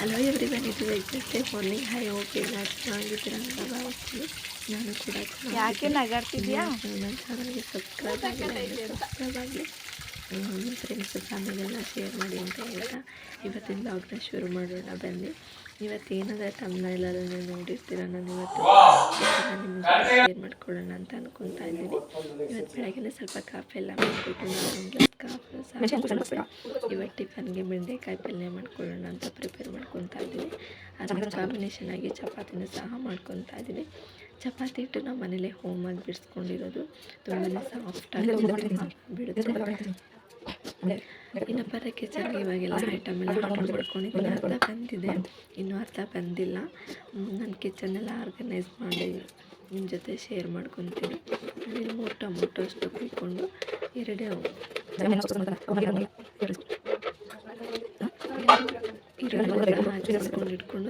Hello every ಬನ್ ಇದು ವೆಜ್ಜಸ್ಟೇ morning high okay ಎಲ್ಲ ಚೆನ್ನಾಗಿದ್ದೀರ ಅಂತ ಭಾವಿಸ್ತೀನಿ ನಾನು ಕೂಡ ಯಾಕೆ ನಗಾಡ್ತಿದ್ಯಾ? ನನ್ನ ಚಾನಲ್ಗೆ ಸಬ್ಸ್ಕ್ರೈಬ್ ಆಗಿದೆ ಸಬ್ಸ್ಕ್ರೈಬ್ ಆಗಲಿ ನಿಮ್ಮ ಫ್ರೆಂಡ್ಸ್ ಫ್ಯಾಮಿಲಿಯೆಲ್ಲ ಶೇರ್ ಮಾಡಿ ಅಂತ ಹೇಳ್ತಾ ಇವತ್ತಿನ ಬ್ಲಾಗ್ನ ಶುರು ಮಾಡೋಣ ಬನ್ನಿ. ಇವತ್ತೇನಾದ್ರೆ ತಮ್ಮನೆಲ್ಲರೂ ನೋಡಿರ್ತೀರ ನಾನು ಇವತ್ತು ಶೇರ್ ಮಾಡ್ಕೊಳ್ಳೋಣ ಅಂತ ಅನ್ಕೊತಾ ಇದ್ದೀನಿ. ಇವತ್ತು ಬೆಳಗ್ಗೆ ಸ್ವಲ್ಪ ಕಾಫಿ ಎಲ್ಲ ಮಾಡಿಬಿಟ್ಟು ನಾನು ಕಾಫಿ ಇವತ್ತು ಟಿಫನ್ಗೆ ಬೆಂಡೆಕಾಯಿ ಪಲ್ಯ ಮಾಡ್ಕೊಳ್ಳೋಣ ಅಂತ ಪ್ರಿಪೇರ್ ಮಾಡ್ಕೊತಾ ಇದ್ದೀನಿ. ಅದನ್ನು ಕಾಂಬಿನೇಷನ್ ಆಗಿ ಚಪಾತಿನ ಸಹ ಮಾಡ್ಕೊತಾ ಇದ್ದೀನಿ. ಚಪಾತಿ ಹಿಟ್ಟು ನಮ್ಮ ಮನೇಲೆ ಆಗಿ ಬಿಡಿಸ್ಕೊಂಡಿರೋದು. ತುಂಬಾ ಸಾಫ್ಟಾಗಿ ಬಿಡುತ್ತೆ. ಇನ್ನು ಬರೋಕ್ಕೆ ಚೆನ್ನಾಗಿ ಇವಾಗೆಲ್ಲ ಐಟಮ್ ಎಲ್ಲ ಆರ್ಡರ್ ಮಾಡ್ಕೊಂಡಿದ್ದೀನಿ ಅರ್ಧ ಬಂದಿದೆ. ಇನ್ನೂ ಅರ್ಧ ಬಂದಿಲ್ಲ. ನಾನು ಕಿಚನೆಲ್ಲ ಆರ್ಗನೈಸ್ ಮಾಡಿ ನಿಮ್ಮ ಜೊತೆ ಶೇರ್ ಮಾಡ್ಕೊತೀನಿ. ಇಲ್ಲಿ ಮೂರು ಟೊಮೊಟೊ ಅಷ್ಟು ಕುಯ್ಕೊಂಡು ಎರಡೇ ಇಟ್ಕೊಂಡು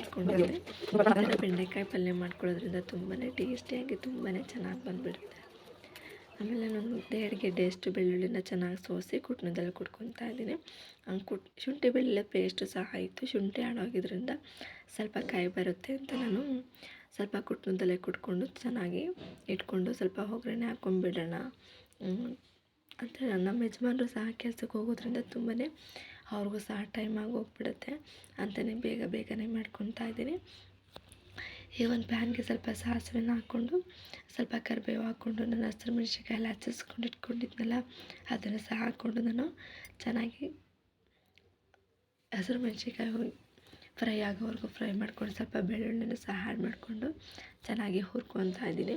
ಇಟ್ಕೊಂಡಿದ್ದೆ ಬೆಂಡೆಕಾಯಿ ಪಲ್ಯ ಮಾಡ್ಕೊಳ್ಳೋದ್ರಿಂದ ತುಂಬಾ ಟೇಸ್ಟಿಯಾಗಿ ತುಂಬಾ ಚೆನ್ನಾಗಿ ಬಂದುಬಿಡುತ್ತೆ. ಆಮೇಲೆ ನಾನು ಎರಡು ಗೆಡ್ಡೆ ಅಷ್ಟು ಬೆಳ್ಳುಳ್ಳಿನ ಚೆನ್ನಾಗಿ ಸೋಸಿ ಕುಟ್ನದಲ್ಲಿ ಕುಟ್ಕೊತಾ ಇದ್ದೀನಿ. ಹಂಗೆ ಕುಟ್, ಶುಂಠಿ, ಬೆಳ್ಳುಳ್ಳಿ ಪೇಸ್ಟು ಸಹ ಇತ್ತು ಶುಂಠಿ ಹಾಳಾಗಿದ್ದರಿಂದ ಸ್ವಲ್ಪ ಕಾಯಿ ಬರುತ್ತೆ ಅಂತ ನಾನು ಸ್ವಲ್ಪ ಕುಟ್ನದಲ್ಲೇ ಕುಟ್ಕೊಂಡು ಚೆನ್ನಾಗಿ ಇಟ್ಕೊಂಡು ಸ್ವಲ್ಪ ಒಗ್ಗರಣೆ ಹಾಕ್ಕೊಂಡ್ಬಿಡೋಣ ಅಂತ ನಮ್ಮ ಯಜಮಾನರು ಸಹ ಕೆಲಸಕ್ಕೆ ಹೋಗೋದ್ರಿಂದ ತುಂಬಾ ಅವ್ರಿಗೂ ಸಹ ಟೈಮ್ ಆಗಿ ಹೋಗ್ಬಿಡುತ್ತೆ. ಅಂತಲೇ ಬೇಗ ಬೇಗನೆ ಮಾಡ್ಕೊತಾ ಇದ್ದೀನಿ. ಈ ಒಂದು ಪ್ಯಾನ್ಗೆ ಸ್ವಲ್ಪ ಸಾಸಿವೆನ ಹಾಕ್ಕೊಂಡು, ಸ್ವಲ್ಪ ಕರಿಬೇವು ಹಾಕ್ಕೊಂಡು ನಾನು ಹಸಿರು ಮೆಣಸಿನ್ಕಾಯಿ ಎಲ್ಲ ಹಚ್ಚಿಸ್ಕೊಂಡು ಇಟ್ಕೊಂಡಿದ್ನಲ್ಲ, ಅದನ್ನು ಸಹ ಹಾಕ್ಕೊಂಡು ನಾನು ಚೆನ್ನಾಗಿ ಹಸಿರು ಮೆಣಸಿನ್ಕಾಯಿ ಫ್ರೈ ಆಗೋವರೆಗೂ ಫ್ರೈ ಮಾಡ್ಕೊಂಡು, ಸ್ವಲ್ಪ ಬೆಳ್ಳುಳ್ಳಿನೂ ಸಹ ಆ್ಯಡ್ ಮಾಡಿಕೊಂಡು ಚೆನ್ನಾಗಿ ಹುರ್ಕೊತಾ ಇದ್ದೀನಿ.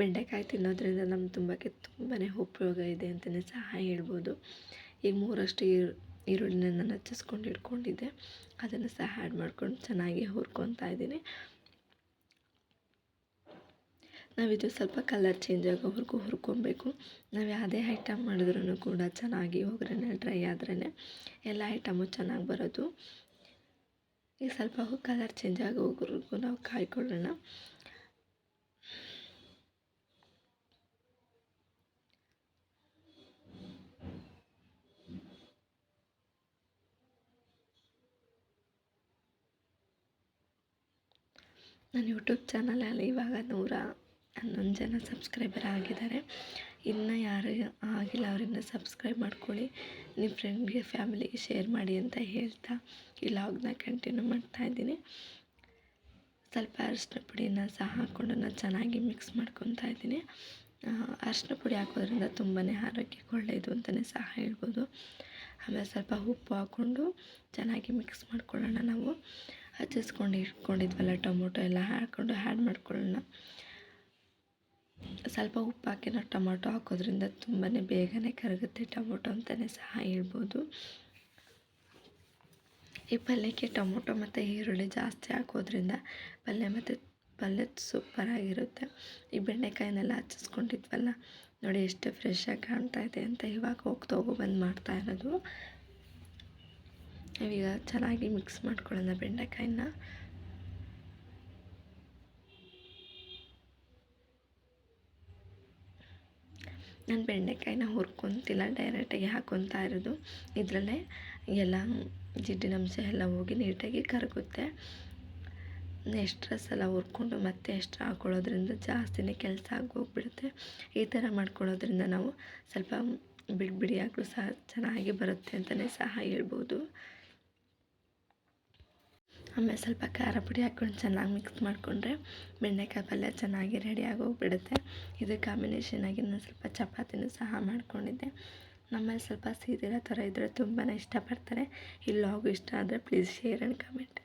ಬೆಂಡೆಕಾಯಿ ತಿನ್ನೋದ್ರಿಂದ ನಮ್ಮ ತುಂಬಕ್ಕೆ ತುಂಬಾ ಉಪಯೋಗ ಇದೆ ಅಂತಲೇ ಸಹ ಹೇಳ್ಬೋದು. ಈಗ ಮೂರಷ್ಟು ಈರು, ಈರುಳ್ಳಿನ ನಾನು ಹಚ್ಚಿಸ್ಕೊಂಡು ಇಟ್ಕೊಂಡಿದ್ದೆ, ಅದನ್ನು ಸಹ ಆ್ಯಡ್ ಮಾಡ್ಕೊಂಡು ಚೆನ್ನಾಗಿ ಹುರ್ಕೊತಾ ಇದ್ದೀನಿ. ನಾವಿದು ಸ್ವಲ್ಪ ಕಲರ್ ಚೇಂಜ್ ಆಗೋವರೆಗೂ ಹುರ್ಕೊಬೇಕು. ನಾವು ಯಾವುದೇ ಐಟಮ್ ಮಾಡಿದ್ರೂ ಕೂಡ ಚೆನ್ನಾಗಿ ಒಗ್ಗರಣೆ ಡ್ರೈ ಆದ್ರೇ ಎಲ್ಲ ಐಟಮು ಚೆನ್ನಾಗಿ ಬರೋದು. ಈಗ ಸ್ವಲ್ಪ ಕಲರ್ ಚೇಂಜ್ ಆಗೋವರೆಗೂ ನಾವು ಕಾಯ್ಕೊಳ್ಳೋಣ. ನನ್ನ ಯೂಟ್ಯೂಬ್ ಚಾನಲಲ್ಲಿ ಇವಾಗ ನೂರ ಹನ್ನೊಂದು ಜನ ಸಬ್ಸ್ಕ್ರೈಬರ್ ಆಗಿದ್ದಾರೆ. ಇನ್ನು ಯಾರು ಆಗಿಲ್ಲ ಅವರಿಂದ ಸಬ್ಸ್ಕ್ರೈಬ್ ಮಾಡ್ಕೊಳ್ಳಿ. ನಿಮ್ಮ ಫ್ರೆಂಡ್ಗೆ ಫ್ಯಾಮಿಲಿಗೆ ಶೇರ್ ಮಾಡಿ ಅಂತ ಹೇಳ್ತಾ ಈ ಲಾಗ್ನ ಕಂಟಿನ್ಯೂ ಮಾಡ್ತಾ ಇದ್ದೀನಿ. ಸ್ವಲ್ಪ ಅರಿಶಿನ ಪುಡಿನ ಸಹ ಹಾಕ್ಕೊಂಡು ನಾನು ಚೆನ್ನಾಗಿ ಮಿಕ್ಸ್ ಮಾಡ್ಕೊತಾ ಇದ್ದೀನಿ. ಅರಿಶಿನ ಪುಡಿ ಹಾಕೋದ್ರಿಂದ ತುಂಬಾ ಆರೋಗ್ಯಕ್ಕೆ ಒಳ್ಳೆಯದು ಅಂತಲೇ ಸಹ ಹೇಳ್ಬೋದು. ಆಮೇಲೆ ಸ್ವಲ್ಪ ಉಪ್ಪು ಹಾಕ್ಕೊಂಡು ಚೆನ್ನಾಗಿ ಮಿಕ್ಸ್ ಮಾಡ್ಕೊಳ್ಳೋಣ ನಾವು. ಹಚ್ಚಿಸ್ಕೊಂಡು ಇಟ್ಕೊಂಡಿದ್ವಲ್ಲ ಟೊಮೊಟೊ ಎಲ್ಲ ಹಾಕ್ಕೊಂಡು ಹ್ಯಾಡ್ ಮಾಡ್ಕೊಳ್ಳೋಣ. ಸ್ವಲ್ಪ ಉಪ್ಪು ಹಾಕಿ ನಾವು ಟೊಮೊಟೊ ಹಾಕೋದ್ರಿಂದ ತುಂಬಾ ಬೇಗನೆ ಕರಗುತ್ತೆ ಟೊಮೊಟೊ ಅಂತಲೇ ಸಹ ಹೇಳ್ಬೋದು. ಈ ಪಲ್ಯಕ್ಕೆ ಟೊಮೊಟೊ ಮತ್ತು ಈರುಳ್ಳಿ ಜಾಸ್ತಿ ಹಾಕೋದ್ರಿಂದ ಪಲ್ಯ ಮತ್ತು ಪಲ್ಯ ಸೂಪರಾಗಿರುತ್ತೆ. ಈ ಬೆಂಡೆಕಾಯಿನೆಲ್ಲ ಹಚ್ಚಿಸ್ಕೊಂಡಿದ್ವಲ್ಲ, ನೋಡಿ ಎಷ್ಟು ಫ್ರೆಶಾಗಿ ಕಾಣ್ತಾ ಇದೆ ಅಂತ ಇವಾಗ ಹೋಗಿ ಹೋಗೋ ಬಂದು ಮಾಡ್ತಾ ಇರೋದು. ಈಗ ಚೆನ್ನಾಗಿ ಮಿಕ್ಸ್ ಮಾಡ್ಕೊಳ್ಳೋಣ ಬೆಂಡೆಕಾಯಿನ. ನಾನು ಬೆಂಡೆಕಾಯಿನ ಹುರ್ಕೊತಿಲ್ಲ ಡೈರೆಕ್ಟಾಗಿ ಹಾಕ್ಕೊತಾ ಇರೋದು. ಇದರಲ್ಲೇ ಎಲ್ಲ ಜಿಡ್ಡಿನಂಶ ಎಲ್ಲ ಹೋಗಿ ನೀಟಾಗಿ ಕರಗುತ್ತೆ. ಎಕ್ಸ್ಟ್ರಾ ಸಲ ಹುರ್ಕೊಂಡು ಮತ್ತೆ ಎಕ್ಸ್ಟ್ರಾ ಹಾಕ್ಕೊಳ್ಳೋದ್ರಿಂದ ಜಾಸ್ತಿನೇ ಕೆಲಸ ಆಗೋಗ್ಬಿಡುತ್ತೆ ಈ ಥರ ಮಾಡ್ಕೊಳ್ಳೋದ್ರಿಂದ ನಾವು ಸ್ವಲ್ಪ ಬಿಡಿ ಬಿಡಿಯಾಗಲೂ ಸಹ ಚೆನ್ನಾಗಿ ಬರುತ್ತೆ ಅಂತಲೇ ಸಹ ಹೇಳ್ಬೋದು. ಆಮೇಲೆ ಸ್ವಲ್ಪ ಖಾರ ಪುಡಿ ಹಾಕ್ಕೊಂಡು ಚೆನ್ನಾಗಿ ಮಿಕ್ಸ್ ಮಾಡಿಕೊಂಡ್ರೆ ಬೆಂಡೆಕಾಯಿ ಪಲ್ಯ ಚೆನ್ನಾಗಿ ರೆಡಿ ಹೋಗ್ಬಿಡುತ್ತೆ ಇದು ಕಾಂಬಿನೇಷನಾಗಿ ನಾನು ಸ್ವಲ್ಪ ಚಪಾತಿನೂ ಸಹ ಮಾಡಿಕೊಂಡಿದ್ದೆ. ನಮ್ಮಲ್ಲಿ ಸ್ವಲ್ಪ ಸೀದಿರೋ ಥರ ಇದ್ದರೆ ತುಂಬಾ ಇಷ್ಟಪಡ್ತಾರೆ. ಈ ಲಾಗು ಇಷ್ಟ ಆದರೆ ಪ್ಲೀಸ್ ಶೇರ್ ಆ್ಯಂಡ್ ಕಮೆಂಟ್